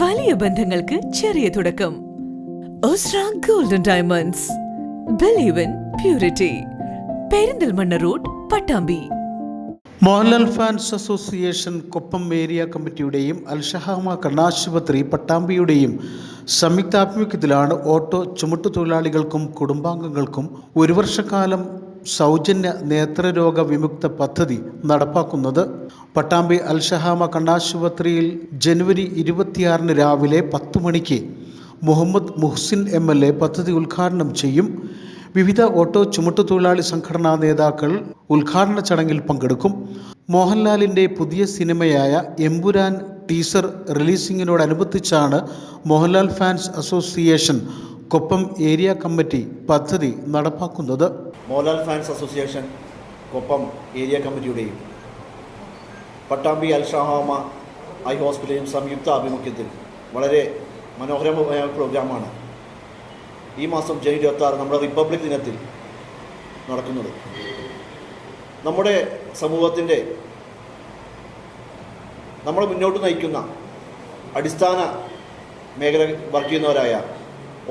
വലിയ ബന്ധങ്ങൾക്ക് ചെറിയ തുടക്കം. Golden diamonds believe in purity Perinthalmanna road Pattambi. Mohanlal fans association Koppam area കമ്മിറ്റിയുടെയും അൽഷഹാമ കണ്ണാശുപത്രി പട്ടാമ്പിയുടെയും സംയുക്താഭിമുഖ്യത്തിലാണ് ഓട്ടോ ചുമട്ടു തൊഴിലാളികൾക്കും കുടുംബാംഗങ്ങൾക്കും ഒരു വർഷക്കാലം സൗജന്യ നേത്രരോഗ വിമുക്ത പദ്ധതി നടപ്പാക്കുന്നത് പട്ടാമ്പി അൽഷഹാമ കണ്ണാശുപത്രിയിൽ ജനുവരി ഇരുപത്തിയാറിന് രാവിലെ പത്ത് മണിക്ക് Muhammad Muhsin M L A പദ്ധതി ഉദ്ഘാടനം ചെയ്യും. വിവിധ ഓട്ടോ ചുമട്ടുതൊഴിലാളി സംഘടനാ നേതാക്കൾ ഉദ്ഘാടന ചടങ്ങിൽ പങ്കെടുക്കും. മോഹൻലാലിന്റെ പുതിയ സിനിമയായ Empuraan teaser റിലീസിങ്ങിനോടനുബന്ധിച്ചാണ് Mohanlal fans association Koppam area committee പദ്ധതി നടപ്പാക്കുന്നത്. Mohanlal fans association Koppam area കമ്മിറ്റിയുടെയും Pattambi അൽഷാഹാമ eye ഹോസ്പിറ്റലും സംയുക്ത ആഭിമുഖ്യത്തിൽ വളരെ മനോഹരമായ പ്രോഗ്രാമാണ് ഈ മാസം ജനുവരി ഇരുപത്തി നമ്മുടെ റിപ്പബ്ലിക് ദിനത്തിൽ നടക്കുന്നത്. നമ്മുടെ സമൂഹത്തിന്റെ നമ്മളെ മുന്നോട്ട് നയിക്കുന്ന അടിസ്ഥാന മേഖല വർക്ക് ചെയ്യുന്നവരായ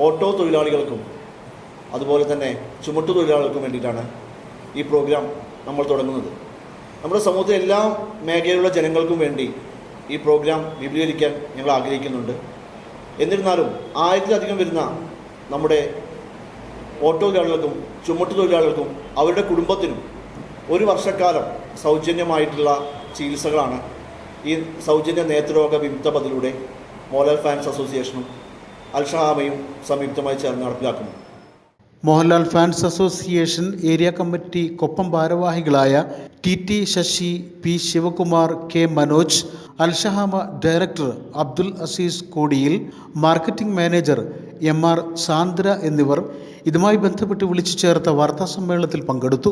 ഓട്ടോ തൊഴിലാളികൾക്കും അതുപോലെ തന്നെ ചുമട്ടു തൊഴിലാളികൾക്കും വേണ്ടിയിട്ടാണ് ഈ പ്രോഗ്രാം നമ്മൾ തുടങ്ങുന്നത്. നമ്മുടെ സമൂഹത്തിലെ എല്ലാ മേഖലയിലുള്ള ജനങ്ങൾക്കും വേണ്ടി ഈ പ്രോഗ്രാം വിപുലീകരിക്കാൻ ഞങ്ങൾ ആഗ്രഹിക്കുന്നുണ്ട്. എന്നിരുന്നാലും ആയിരത്തിലധികം വരുന്ന നമ്മുടെ ഓട്ടോ തൊഴിലാളികൾക്കും ചുമട്ടു തൊഴിലാളികൾക്കും അവരുടെ കുടുംബത്തിനും ഒരു വർഷക്കാലം സൗജന്യമായിട്ടുള്ള ചികിത്സകളാണ് ഈ സൗജന്യ നേത്രരോഗ വിമുക്ത പദ്ധതിയിലൂടെ മോലൽ ഫാൻസ് അസോസിയേഷനും അൽഷഹാമയും സംയുക്തമായി ചേർന്ന് നടപ്പിലാക്കും Mohanlal fans association area committee Koppam ഭാരവാഹികളായ T T Shashi P Sivakumar K Manoj Alshahama director Abdul Aziz Kodiyil marketing manager M R Sandra എന്നിവർ ഇതുമായി ബന്ധപ്പെട്ട് വിളിച്ചു ചേർത്ത വാർത്താ സമ്മേളനത്തിൽ പങ്കെടുത്തു.